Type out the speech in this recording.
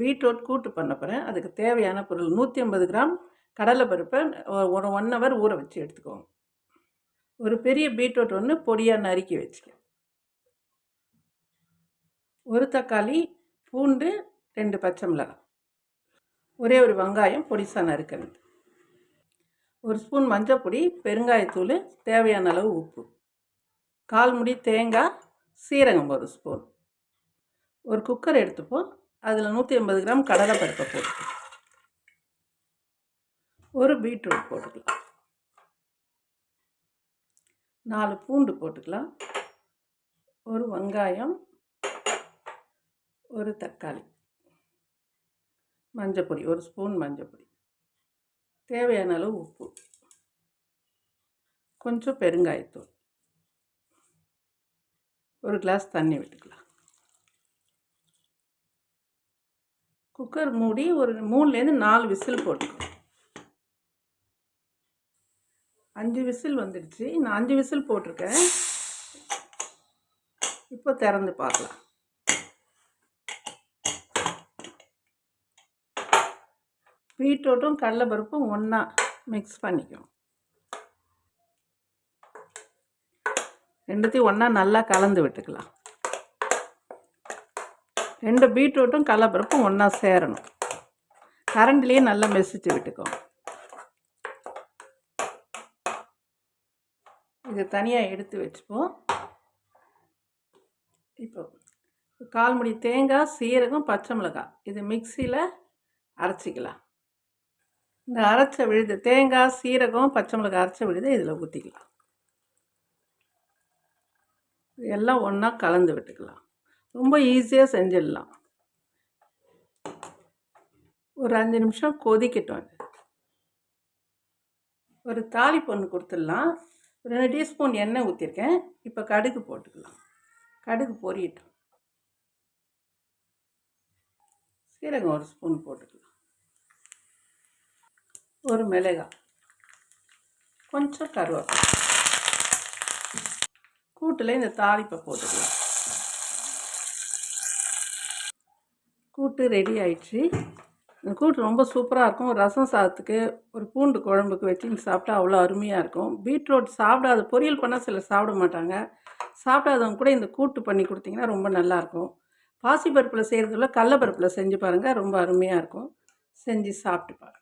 Beetroot கூட்டு பண்ண போகிறேன் அதுக்கு தேவையான பொருள் நூற்றி ஐம்பது கிராம் கடலைப்பருப்பை ஒரு ஒன் ஹவர் ஊற வச்சு எடுத்துக்கோங்க ஒரு பெரிய பீட்ரூட் ஒன்று பொடியாக நறுக்கி வச்சுக்க ஒரு தக்காளி பூண்டு ரெண்டு பச்சை மிளகாய் ஒரே ஒரு வெங்காயம் பொடிசா நறுக்கிறது. ஒரு ஸ்பூன் மஞ்சள் பொடி பெருங்காயத்தூள் தேவையான அளவு உப்பு. கால் முடி தேங்காய் சீரகம் ஒரு ஸ்பூன். ஒரு குக்கர் எடுத்துப்போம். அதில் நூற்றி ஐம்பது கிராம் கடலைப்பருப்பை போட்டுக்கலாம். ஒரு பீட்ரூட் போட்டுக்கலாம். நாலு பூண்டு போட்டுக்கலாம். ஒரு வெங்காயம் ஒரு தக்காளி மஞ்சப்பொடி ஒரு ஸ்பூன் மஞ்சப்பொடி. தேவையான அளவு உப்பு. கொஞ்சம் பெருங்காயத்தூள். ஒரு கிளாஸ் தண்ணி விட்டுக்கலாம். குக்கர் மூடி ஒரு மூணுலேருந்து நாலு விசில் போட்டுக்கணும் அஞ்சு விசில் வந்துடுச்சு. நான் அஞ்சு விசில் போட்டிருக்கேன். இப்போ திறந்து பார்க்கலாம். பீட்ரூட்டும் கடலைப்பருப்பும் ஒன்றா மிக்ஸ் பண்ணிக்கும் ரெண்டுத்தையும் ஒன்றா நல்லா கலந்து விட்டுக்கலாம். ரெண்டு பீட்ரூட்டும் கடலைப்பருப்பும் ஒன்றா சேரணும். கரண்ட்லேயே நல்லா மெசிச்சு விட்டுக்கோங்க. இது தனியாக எடுத்து வச்சுப்போம். இப்போ கால் முடி தேங்காய் சீரகம் பச்சை மிளகாய். இது மிக்சியில் அரைச்சிக்கலாம். இந்த அரைச்ச விழுது தேங்காய் சீரகம் பச்சை மிளகாய் அரைச்ச விழுது இதில் ஊற்றிக்கலாம் எல்லாம் ஒன்றா கலந்து விட்டுக்கலாம். ரொம்ப ஈஸியாக செஞ்சிடலாம். ஒரு அஞ்சு நிமிஷம் கொதிக்கட்டும். ஒரு தாளிப்பு ஒன்று கொடுத்துடலாம். ரெண்டு டீஸ்பூன் எண்ணெய் ஊற்றிருக்கேன் இப்போ கடுகு போட்டுக்கலாம். கடுகு பொரியட்டும். சீரகம் ஒரு ஸ்பூன் போட்டுக்கலாம். ஒரு மிளகாய். கொஞ்சம் கருவேப்பிலை. கூட்டில் இந்த தாளிப்பை போட்டுக்கலாம். கூட்டு ரெடி ஆயிடுச்சு. இந்த கூட்டு ரொம்ப சூப்பராக இருக்கும். ரசம் சாதத்துக்கு ஒரு பூண்டு குழம்புக்கு வச்சு சாப்பிட்டா அவ்வளோ அருமையாக இருக்கும். பீட்ரூட் சாப்பிடாத பொரியல் பண்ணால் சிலர் சாப்பிட மாட்டாங்க. சாப்பிடாதவங்க கூட இந்த கூட்டு பண்ணி கொடுத்தீங்கன்னா ரொம்ப நல்லாயிருக்கும் பாசிப்பருப்பில் செய்கிறதுல கடலப்பருப்பில் செஞ்சு பாருங்கள் ரொம்ப அருமையாக இருக்கும். செஞ்சு சாப்பிட்டு பாருங்கள்